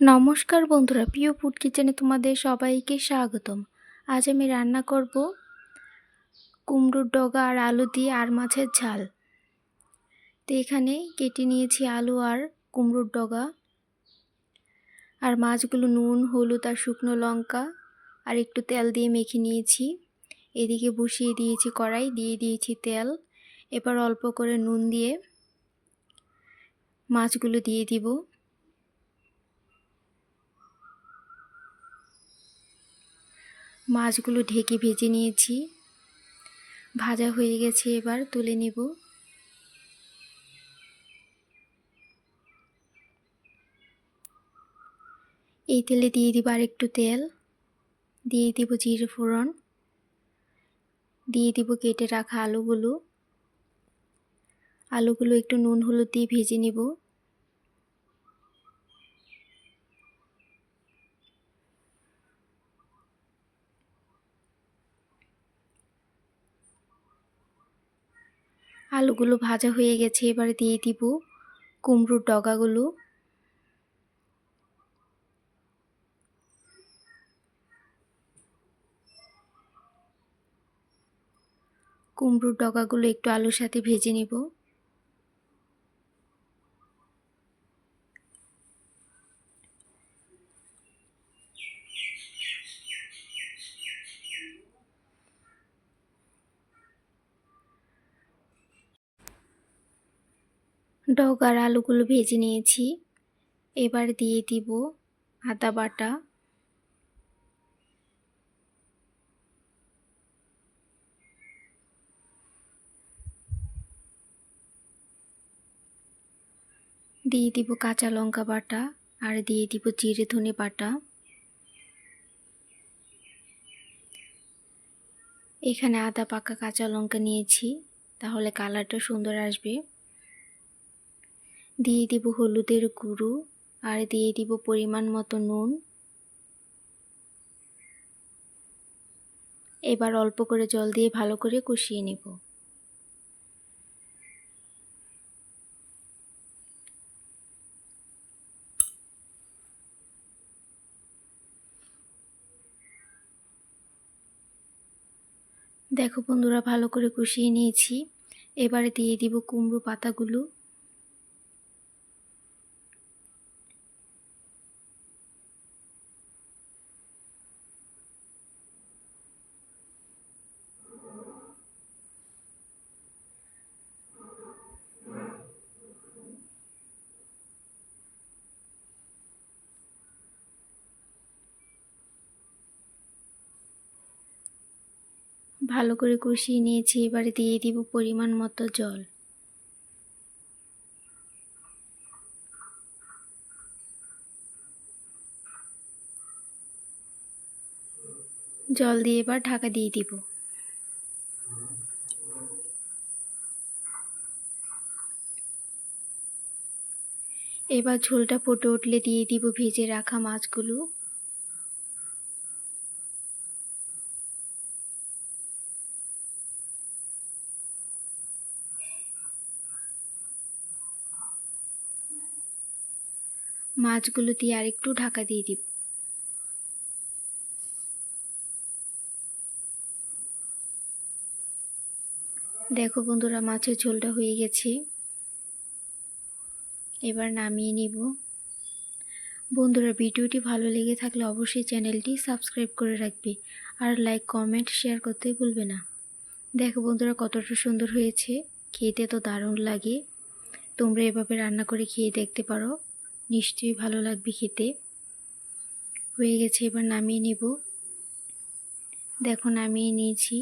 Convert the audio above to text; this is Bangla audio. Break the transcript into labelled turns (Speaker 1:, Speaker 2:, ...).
Speaker 1: নমস্কার বন্ধুরা, প্রিয় ফুড কিচেনে তোমাদের সবাইকে স্বাগতম। আজ আমি রান্না করব কুমড়োর ডগা আর আলু দিয়ে আর মাছের ঝাল। তো এখানে কেটে নিয়েছি আলু আর কুমড়োর ডগা আর মাছগুলো নুন, হলুদ আর শুকনো লঙ্কা আর একটু তেল দিয়ে মেখে নিয়েছি। এদিকে বসিয়ে দিয়েছি কড়াই, দিয়ে দিয়েছি তেল। এবার অল্প করে নুন দিয়ে মাছগুলো দিয়ে দিব। মাছগুলো ঢেকে ভেজে নিয়েছি। ভাজা হয়ে গেছে এবার তুলে নেব। এই তেলে দিয়ে দিব আর একটু তেল। দিয়ে দিব জিরে ফোড়ন। দিয়ে দিব কেটে রাখা আলুগুলো। আলুগুলো একটু নুন হলুদ দিয়ে ভেজে নেব। আলুগুলো ভাজা হয়ে গেছে, এবারে দিয়ে দিব কুমড়োর ডগাগুলো। কুমড়োর ডগাগুলো একটু আলুর সাথে ভেজে নেব। ডগ আর আলুগুলো ভেজে নিয়েছি। এবার দিয়ে দিব আদা বাটা। দিয়ে দিব কাঁচা লঙ্কা বাটা আর দিয়ে দিব জিরে ধনে বাটা। এখানে আদা পাকা কাঁচা লঙ্কা নিয়েছি, তাহলে কালারটা সুন্দর আসবে। দিয়ে দিব হলুদের গুঁড়ো আর দিয়ে দিব পরিমাণ মতো নুন। এবার অল্প করে জল দিয়ে ভালো করে কষিয়ে নেব। দেখো বন্ধুরা, ভালো করে কষিয়ে নিয়েছি। এবারে দিয়ে দিব কুমড়ো পাতাগুলো। ভালো করে কষিয়ে নিয়েছি, এবারে দিয়ে দিব পরিমাণ মতো জল। জল দিয়ে এবার ঢাকা দিয়ে দিব। এবার ঝোলটা ফুটে উঠলে দিয়ে দিব ভেজে রাখা মাছগুলো। মাছগুলো দিয়ে আরেকটু ঢাকা দিয়ে দিব। দেখো বন্ধুরা, মাছের ঝোলটা হয়ে গেছে। এবার নামিয়ে নিব। বন্ধুরা, ভিডিওটি ভালো লেগে থাকলে অবশ্যই চ্যানেলটি সাবস্ক্রাইব করে রাখবে আর লাইক, কমেন্ট, শেয়ার করতে ভুলবে না। দেখো বন্ধুরা, কতটা সুন্দর হয়েছে। খেতে তো দারুণ লাগে। তোমরা এভাবে রান্না করে খেয়ে দেখতে পারো। নিশ্চয়ই ভালো লাগবে খেতে। হয়ে গেছে এবার নামিয়ে নেব। দেখো নামিয়ে নিয়েছি।